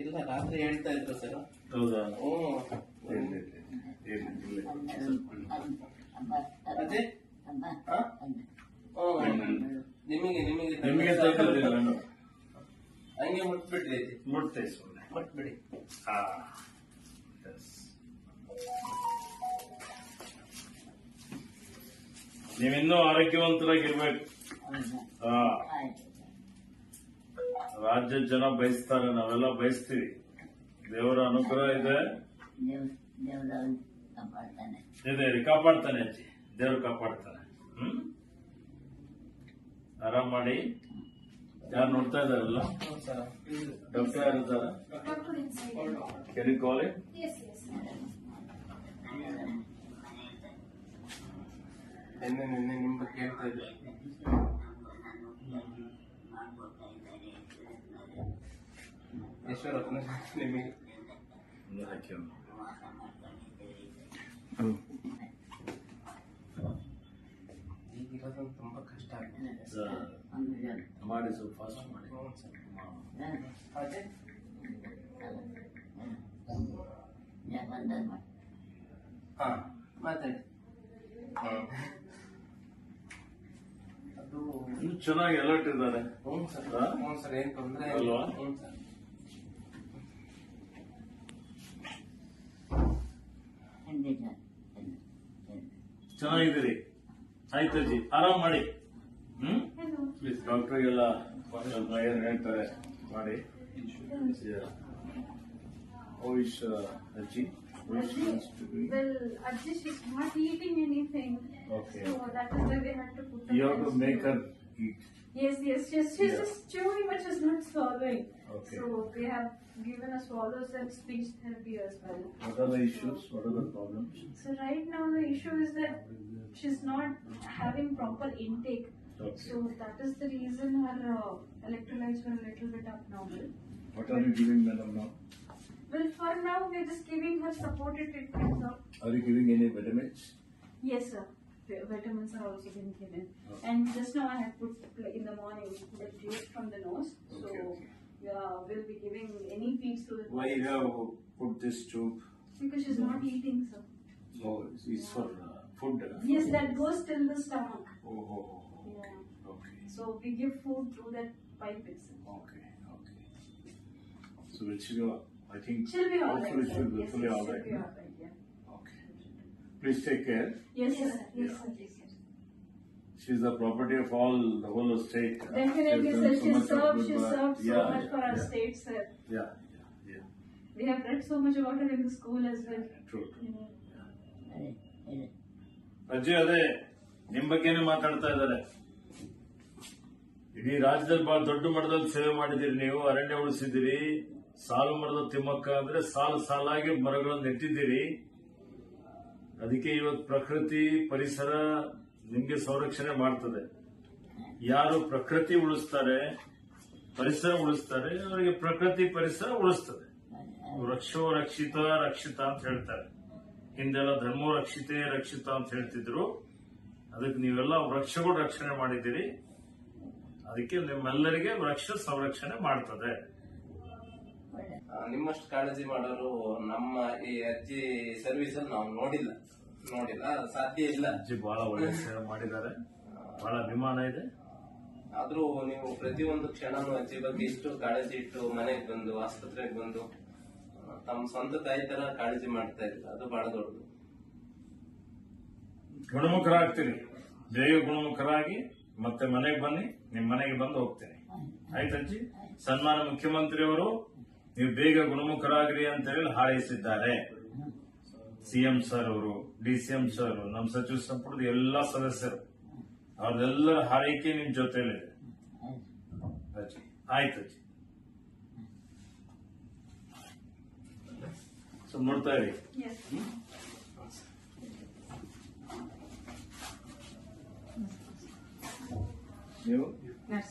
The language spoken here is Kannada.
ಇಲ್ಲ ರಾತ್ರಿ ಹೇಳ್ತಾ ಇದ್ರು ಸರ್. ಹೌದಾ? ಓ. ಅದೇ ಓ, ನಿಮಗೆ ನಿಮಗೆ ನಿಮಗೆ ಹಂಗೆ ಮುಟ್ಬಿಡ್ರಿ. ಮುಟ್ತೆ ಸುಮ್ಮನೆ ಮುಟ್ಬಿಡಿ. ಹಾ. ನೀವಿನ್ನೂ ಆರೋಗ್ಯವಂತರಾಗಿರ್ಬೇಕು. ಹಾ. ರಾಜ್ಯ ಜನ ಬಯಸ್ತಾರೆ ನಾವೆಲ್ಲ ಬಯಸ್ತೀವಿ. ದೇವರ ಅನುಗ್ರಹ ಇದೆ. ಇದೆ ಇದೆ, ಕಾಪಾಡ್ತಾನೆ. ಅಜ್ಜಿ. ದೇವ್ರು ಕಾಪಾಡ್ತಾನೆ. ಹ್ಮ್? ಆರಾಮ್ ಮಾಡಿ. ಯಾರು ನೋಡ್ತಾ ಇದಾರಲ್ಲ ಡಾಕ್ಟರ್ ಯಾರು ಇದ್ದಾರೆ. ಕೆರಿ ಕಾಲ್. ನಿನ್ನೆ ನಿನ್ನೆ ನಿಮ್ ಬಗ್ಗೆ ಕೇಳ್ತಾ ಇದ್ರು ಯಶ್ವರತ್ನ ನಿಮಗೆ ಹಾಕಿ ಈಗಿರೋದು ತುಂಬಾ ಕಷ್ಟ ಆಗಿದೆ ಮಾಡಿ ಸ್ವಲ್ಪ ಫಾಸ್ಟ್ ಮಾಡಿ ಹ್ಞೂ ಸರ್ ಅದೇ ಹಾ ಮಾತಾಡಿ ಹ್ಮ್. ಅದು ಇನ್ನು ಚೆನ್ನಾಗಿ ಅಲರ್ಟ್ ಇದ್ದಾರೆ. ಹ್ಞೂ ಸರ್? ಹ್ಞೂ ಸರ್ ಏನು ತೊಂದರೆ ಅಲ್ವಾ? ಹ್ಞೂ ಸರ್. ಚೆನ್ನಾಗಿದ್ದೀರಿ? ಆಯ್ತು ಅಜ್ಜಿ ಆರಾಮ್ ಮಾಡಿ. ಹ್ಮ್. ಪ್ಲೀಸ್ ಡಾಕ್ಟರ್ಗೆಲ್ಲ ಏನ್ ಹೇಳ್ತಾರೆ ಮಾಡಿ. How is uh, Aji? Well, Aji, is not eating anything. Okay. So that is why we had to put You have to make her eat. Yes, yes, yes. She's yeah. just chewing but she's not swallowing. Okay. So they have given a swallows and speech therapy as well. What are the issues? What are the problems? So right now the issue is that she's not having proper intake. Okay. So that is the reason her uh, electrolytes were a little bit abnormal. What are you giving madam now? Well, for now we're just giving her supported treatment. sir. Are you giving any vitamins? Yes, sir. Vitamins are also being given. Okay. And just now I have put in the morning the juice from the nose. Okay, so okay. yeah, we'll be giving any feeds to the Why you have put this tube? because she's not eating, sir. Oh, it's for uh, food. uh? Yes, that goes till the stomach. Oh, oh, oh, oh. Yeah. Okay. So we give food through that pipe itself. Okay, okay. So will she go? I think She'll be alright. hopefully sir. she'll be yes, fully yes, alright. She'll be all right, Yeah. Okay. Please take care. Yes, sir. Yes, Yeah. sir. Yes, sir. She's the property of all the whole state. uh, Definitely, she's sir. done so She much of served. good She work. served so Yeah, much for yeah, our yeah, state, sir. Yeah, yeah, yeah. We have read so much about her in the school as well. True. true. Yeah. ಅಜ್ಜಿ ಅದೇ ನಿಮ್ ಬಗ್ಗೆನೇ ಮಾತಾಡ್ತಾ ಇದ್ದಾರೆ ಇಡೀ ರಾಜ್ಯದಲ್ಲಿ ಬಹಳ ದೊಡ್ಡ ಮಟ್ಟದಲ್ಲಿ ಸೇವೆ ಮಾಡಿದಿರಿ ನೀವು ಅರಣ್ಯ ಉಳಿಸಿದಿರಿ ಸಾಲು ಮರದ ತಿಮ್ಮಕ್ಕ ಅಂದ್ರೆ ಸಾಲು ಸಾಲಾಗಿ ಮರಗಳನ್ನು ನೆಟ್ಟಿದ್ದೀರಿ. ಅದಕ್ಕೆ ಇವತ್ತು ಪ್ರಕೃತಿ ಪರಿಸರ ನಿಮಗೆ ಸಂರಕ್ಷಣೆ ಮಾಡ್ತದೆ. ಯಾರು ಪ್ರಕೃತಿ ಉಳಿಸ್ತಾರೆ, ಪರಿಸರ ಉಳಿಸ್ತಾರೆ, ಅವರಿಗೆ ಪ್ರಕೃತಿ ಪರಿಸರ ಉಳಿಸ್ತದೆ. ವೃಕ್ಷೋ ರಕ್ಷಿತ ರಕ್ಷಿತ ಅಂತ ಹೇಳ್ತಾರೆ. ಹಿಂದೆಲ್ಲ ಧರ್ಮೋ ರಕ್ಷಿತೆ, ರಕ್ಷಿತ ಅಂತ ಹೇಳ್ತಿದ್ರು. ಅದಕ್ಕೆ ನೀವೆಲ್ಲ ವೃಕ್ಷಗಳು ರಕ್ಷಣೆ ಮಾಡಿದ್ದೀರಿ. ಅದಕ್ಕೆ ನಿಮ್ಮೆಲ್ಲರಿಗೆ ವೃಕ್ಷ ಸಂರಕ್ಷಣೆ ಮಾಡ್ತದೆ. ನಿಮ್ಮಷ್ಟು ಕಾಳಜಿ ಮಾಡೋರು ನಮ್ಮ ಈ ಅಜ್ಜಿ ಸರ್ವಿಸ್ ನಾವು ನೋಡಿಲ್ಲ. ನೋಡಿಲ್ಲ ಸಾಧ್ಯ ಇಲ್ಲ. ಅಜ್ಜಿ ಬಹಳ ಒಳ್ಳೆ ಸೇವೆ ಮಾಡಿದ್ದಾರೆ. ಬಹಳ ಅಭಿಮಾನ ಇದೆ. ಆದ್ರೂ ನೀವು ಪ್ರತಿಯೊಂದು ಕ್ಷಣನೂ ಅಜ್ಜಿ ಬಗ್ಗೆ ಇಷ್ಟು ಕಾಳಜಿ ಇಟ್ಟು ಮನೆಗೆ ಬಂದು ಆಸ್ಪತ್ರೆಗೆ ಬಂದು ತಮ್ಮ ಸ್ವಂತ ತಾಯಿ ತರ ಕಾಳಜಿ ಮಾಡ್ತಾ ಇಲ್ಲ ಅದು ಬಹಳ ದೊಡ್ಡದು. ಗುಣಮುಖರಾಗ್ತೀರಿ. ಬೇಗ ಗುಣಮುಖರಾಗಿ ಮತ್ತೆ ಮನೆಗೆ ಬನ್ನಿ ನಿಮ್ ಮನೆಗೆ ಬಂದು ಹೋಗ್ತೀನಿ. ಆಯ್ತು ಅಜ್ಜಿ ಸನ್ಮಾನ ಮುಖ್ಯಮಂತ್ರಿಯವರು ನೀವು ಬೇಗ ಗುಣಮುಖರಾಗ್ರಿ ಅಂತ ಹೇಳಿ ಹಾರೈಸಿದ್ದಾರೆ. ಸಿಎಂ ಸರ್ ಅವರು ಡಿ ಸಿಎಂ ಸರ್ ನಮ್ಮ ಸಚಿವ ಸಂಪುಟದ ಎಲ್ಲಾ ಸದಸ್ಯರು ಅವ್ರದೆಲ್ಲರ ಹಾರೈಕೆ ನಿಮ್ ಜೊತೆಲಿದೆ ಅಜ್ಜಿ ಆಯ್ತು ಅಜ್ಜಿ. ಸೊ ನೋಡ್ತಾ ಇರಿ. ಓಕೆ ನೀವು? Yes,